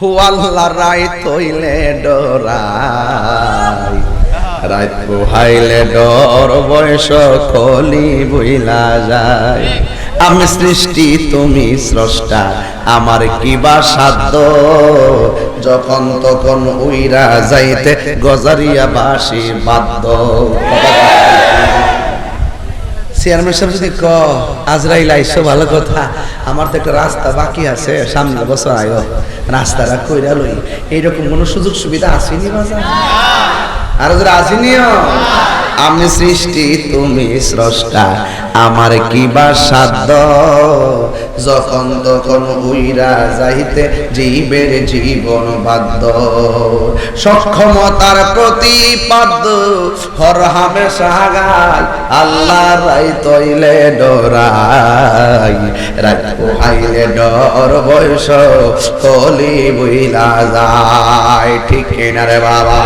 হু আল্লাহ রায় তৈলে ডরাই। রাত পোহাইলে ডর বয়স কলি বইলা যায়। আমি সৃষ্টি, তুমি স্রষ্টা, আমার কিবা সাধ্য? যখন তখন উইরা যাইতে গজারিয়া বাসি বাদ্য চেয়ারম্যান সাহেব যদি ক আজরাইল আইসো, ভালো কথা। আমার তো একটা রাস্তা বাকি আছে, সামনে বছর আয়ো। রাস্তাটা কইরা লই। এইরকম কোনো সুযোগ সুবিধা আসেনি বাজার? আর যারা আসেনিও? আমি সৃষ্টি, তুমি স্রষ্টা। আমার কি বা সাধ্য? যখন তখন উইরা যাইতে জীবের জীবন বাধ্য, সক্ষমতার প্রতিপাদ্য হর গায় আল্লাহ রাই তৈলে ডরাই। রাত পোহাইলে ডর বয়স, কলি বইলা যায়, ঠিক কিনা রে বাবা?